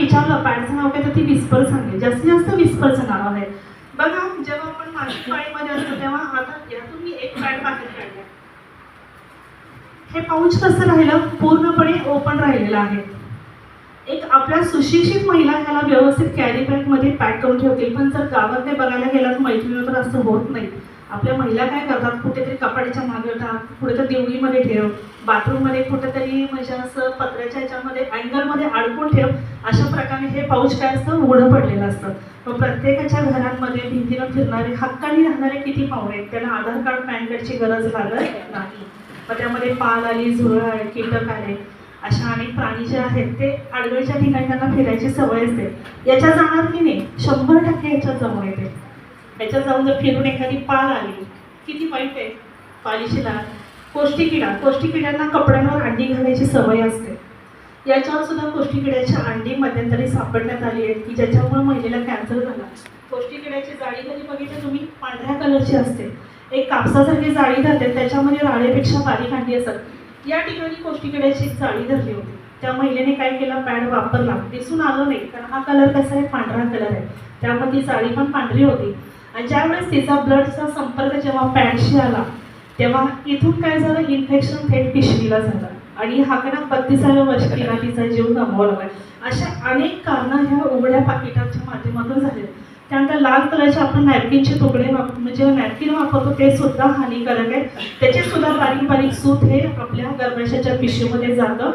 विचारलं पॅडचं नाव काय? तर ती विस्पर सांगेल. जास्तीत जास्त विस्परचं नाव आहे. बघा जेव्हा आपण मासिक पाळीमध्ये असतो तेव्हा आता यातून मी एक पॅड बाहेर काढला हे पाऊच कसं राहिलं? पूर्णपणे ओपन राहिलेलं आहे. एक आपल्या सुशिक्षित महिला ह्याला व्यवस्थित कॅरी बॅगमध्ये पॅक करून ठेवतील पण जर गावाकडे बघायला गेलात मैत्रिणी तर असं होत नाही. आपल्या महिला काय करतात? कुठेतरी कपड्याच्या मागे टाक कुठे तर देवळीमध्ये ठेव बाथरूममध्ये कुठेतरी म्हणजे असं पत्र्याच्या ह्याच्यामध्ये अँगलमध्ये अडकून ठेव. अशा प्रकारे हे पाऊच काय असतं? उघडं पडलेलं असतं. मग प्रत्येकाच्या घरांमध्ये भिंतीनं फिरणारे हक्कानी राहणारे किती पाहुणे आहेत? त्यांना आधार कार्ड पॅन कार्डची गरज लागत नाही. मग त्यामध्ये पाल आली झुरळ आहे कीटक आले अशा अनेक प्राणी जे आहेत ते आडगळीच्या ठिकाणी त्यांना फिरायची सवय असते. याच्या जाणार की नाही? शंभर टक्के याच्यात जमा येते. याच्यात जाऊन जर फिरून एखादी पाल किती वाईट आहे? पालिशीला लाल कोष्टी किडा कोष्टी किड्यांना कपड्यांवर अंडी घालायची सवय असते. याच्यावर सुद्धा कोष्टी किड्याच्या अंडी मध्यंतरी सापडण्यात आली आहेत की ज्याच्यामुळे महिलेला कॅन्सर झाला. कोष्टी किड्याची जाळी कधी बघितली तुम्ही? पांढऱ्या कलरची असते. एक कापसासारखी जाळी धरते त्याच्यामध्ये राळेपेक्षा बारीक अंडी असतात. या ठिकाणी कोष्टी किड्याची जाळी धरली होती. त्या महिलेने काय केलं? पॅड वापरला. दिसून आलं नाही कारण हा कलर कसा आहे? पांढरा कलर आहे. त्यामध्ये जाळी पण पांढरी होती. आणि ज्यावेळेस तिचा ब्लडचा संपर्क जेव्हा पॅडशी आला तेव्हा इथून काय झालं? इन्फेक्शन थेट पिशवीला झालं. आणि हाकडा बत्तीसाव्या वर्ष तिला तिचा जीव गमावला लागला. अशा अनेक कारणं ह्या उघड्या पाकिटाच्या माध्यमातून झाले त्यानंतर लाल कलरचे आपण नॅपकिनचे तुकडे वाप म्हणजे नॅपकिन वापरतो ते सुद्धा हानिकारक आहे त्याचे सुद्धा बारीक बारीक सूत हे आपल्या गर्भाशयाच्या पिशवीमध्ये जातं.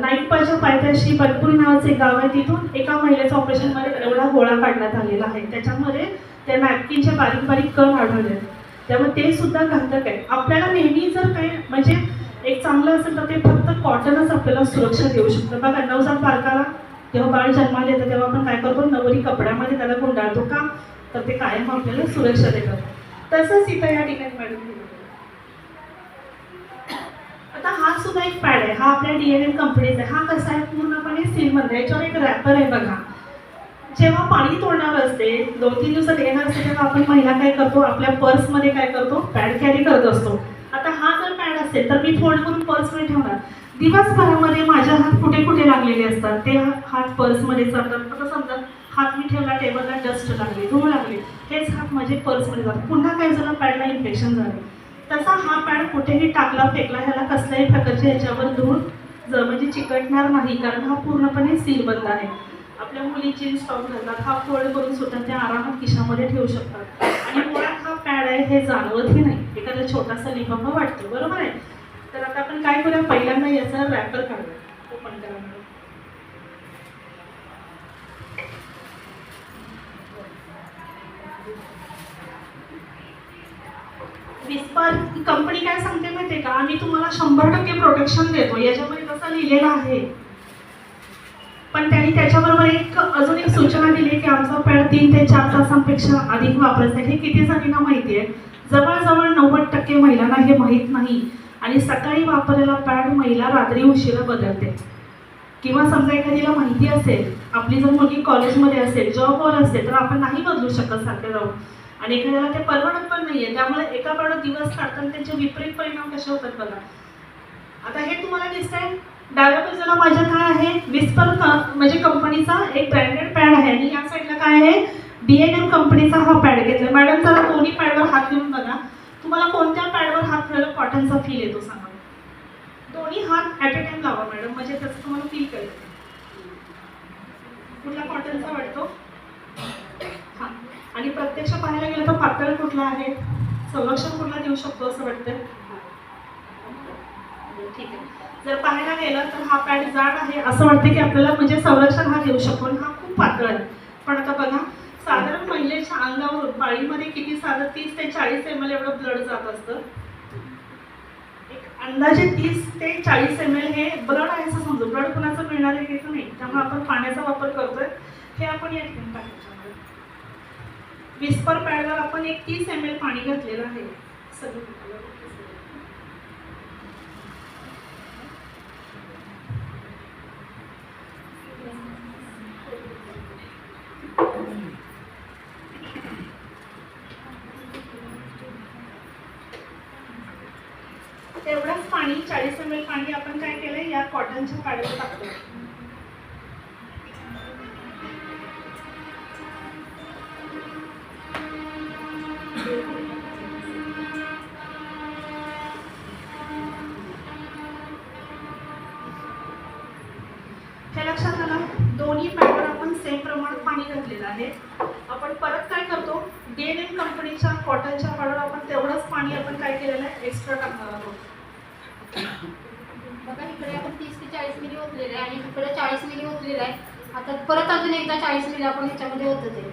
नाईकपाच्या पायथ्याशी बलपुरी नावाचे एक गाव आहे. तिथून एका महिलेचं ऑपरेशनमध्ये एवढा गोळा काढण्यात आलेला आहे. त्याच्यामध्ये त्या नॅपकिनचे बारीक बारीक कण आढळले. आहेत. त्यामुळे ते सुद्धा घातक आहे. आपल्याला नेहमी जर काय म्हणजे एक चांगलं असेल तर ते फक्त कॉटनच आपल्याला सुरक्षा देऊ शकतं. बघा नवजात बालकाला जेव्हा बाळ जन्माला येतं तेव्हा आपण काय करतो? नवरी कपड्यामध्ये त्याला गुंडाळतो का? तर ते कायम आपल्याला सुरक्षा देतात. तसंच इथं या ठिकाणी मॅडम आता हा सुद्धा एक पॅड आहे. हा आपल्या डी एन एम कंपनीचा आहे. हा कसा आहे? पूर्णपणे सीलमध्ये याच्यावर एक रॅपर आहे बघा. जेव्हा पाणी तोडणार असते दोन तीन दिवसात येणार असते तेव्हा आपण महिला काय करतो? आपल्या पर्समध्ये काय करतो? पॅड कॅरी करत असतो. आता हा जर पॅड असेल तर मी फोल्ड करून पर्समध्ये ठेवणार. दिवसभरामध्ये माझ्या हात कुठे कुठे लागलेले असतात? ते हात पर्समध्ये चालतात. आता समजा हात मी ठेवला टेबलला डस्ट लागले धूळ लागले. हेच हात माझे पर्समध्ये जातात. पुन्हा काय झालं? पॅडला इन्फेक्शन झाले. तसा हा पॅड कुठेही टाकला फेकला ह्याला कसल्याही प्रकारच्या ह्याच्यावर धूळ जर म्हणजे चिकटणार नाही कारण हा पूर्णपणे सीलबंद आहे. आपल्या मुलीची इन्स्टॉल टॉप घालतात हा फोल्ड करून सुद्धा त्या आरामात खिशामध्ये ठेवू शकतात. आणि मुळात हा पॅड आहे हे जाणवतही नाही. एखादा छोटासा लिफाफा वाटतो बरोबर आहे? तर आता आपण काय करूया? पहिल्यांदा याचा रॅपर काढूया. ओपन करा मॅडम. विस्पर कंपनी काय सांगते माहितीये का? आम्ही तुम्हाला शंभर टक्के प्रोटेक्शन देतो. याच्यामध्ये कसं लिहिलेलं आहे. पण त्यांनी त्याच्याबरोबर एक अजून एक सूचना दिली की आमचा पॅड तीन ते चार तासांपेक्षा अधिक वापरायचा आहे. हे किती जणींना माहिती आहे? जवळजवळ नव्वद टक्के महिलांना हे माहीत नाही. आणि सकाळी वापरलेला पॅड महिला रात्री उशिरा बदलते. किंवा समजा एखादीला माहिती असेल आपली जर मुलगी कॉलेजमध्ये असेल जॉबवर असेल तर आपण नाही बदलू शकत सारखे जाऊन. आणि एखाद्याला ते परवडत पण नाहीये. त्यामुळे एका पाडत दिवस काढताना त्यांचे विपरीत परिणाम कसे होतात बघा. आता हे तुम्हाला दिसतंय डाव्या बाजूला माझ्या काय आहे? विस्पर म्हणजे कंपनीचा एक ब्रँडेड पॅड आहे. आणि या साईडला काय आहे? बी एन एम कंपनीचा हा पॅड घेतला मॅडम जरा दोन्ही पॅडवर हात घेऊन बघा. तुम्हाला कोणत्या पॅडवर हात ठेवला कॉटनचा फील येतो सांगा? दोन्ही हात ॲट अ टाइम लावा मॅडम म्हणजे त्याचं तुम्हाला फील कळेल. कुठला कॉटनचा वाटतो हां. आणि प्रत्यक्ष पाहायला गेलं तर पातळ कुठला आहे? संरक्षण कुठला देऊ शकतो असं वाटतं ठीक आहे. जर पाहायला गेलं तर हा पॅड जाड आहे असं वाटतं की आपल्याला म्हणजे संरक्षण हा देऊ शकतो. हा खूप पातळ आहे. पण आता बघा साधारण महिलेच्या अंगावर पाळीमध्ये किती साधारण तीस ते चाळीस एम एल एवढं ब्लड जात असतं. एक अंदाजे तीस ते चाळीस एम एल हे ब्लड आहे असं समजू. ब्लड कुणाचं मिळणार आहे हे नाही. त्यामुळे आपण पाण्याचा वापर करतोय. हे आपण या ठिकाणी पाहिजे विस्पर पॅडवर आपण एक तीस एम एल पाणी घातलेलं आहे. सगळं चाळीस एम एल पाणी आपण काय केलं या कॉटनच्या काडीवर टाकतो लक्षात आलं? दोन्ही पॅडवर आपण सेम प्रमाणात पाणी घातलेलं आहे. आपण परत काय करतो? डेन एम कंपनीच्या कॉटनच्या पाडवर आपण तेवढंच पाणी आपण काय केलेलं आहे? एक्स्ट्रा टाकणार आहोत. बघा इकडे आपण तीस ते चाळीस मिली ओतलेलं आहे. आणि इकडे चाळीस मिली ओतलेलं आहे. आता परत अजून एकदा चाळीस मिली आपण ह्याच्यामध्ये ओतत ते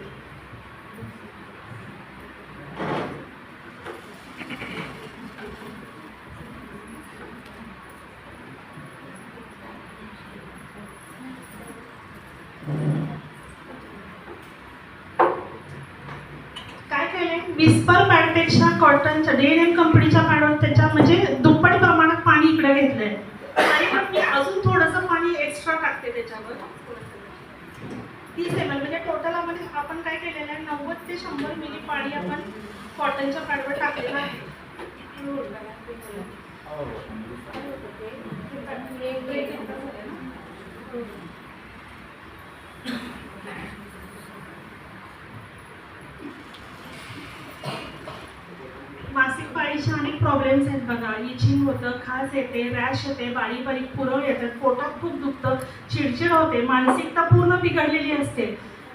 काय केलंय? विस्पर पॅडपेक्षा कॉटनच्या डी एन एम कंपनीच्या पॅडवर त्याच्या म्हणजे दुप्पट इकडे घेतलंय. आणि पण मी अजून थोडंसं पाणी एक्स्ट्रा टाकते त्याच्यावर. तीस एम एल म्हणजे टोटल आपण आपण काय केलेलं आहे नव्वद ते शंभर मिली पाणी आपण कॉटनच्या पॅडवर टाकलेलं आहे. मासिक अनेक आहेत बघा इचिंग होतं खाज येते रॅश येते बारीक बारीक पुरळ येतात पोटात खूप दुखतं चिडचिड होते मानसिकता पूर्ण बिघडलेली असते.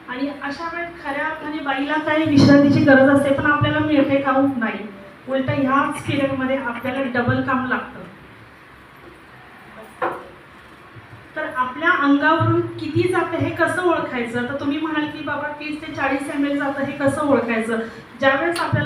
आणि अशा वेळेस खऱ्या अर्थाने बाईला काही विश्रांतीची गरज असते पण आपल्याला मिळते का नाही. उलट ह्याच पिरियडमध्ये आपल्याला डबल काम लागतं. तर आपल्या अंगावरून किती जातं हे कसं ओळखायचं? तर तुम्ही म्हणाल की बाबा तीस ते चाळीस एम एल जातं हे कसं ओळखायचं? ज्यावेळेस आपल्याला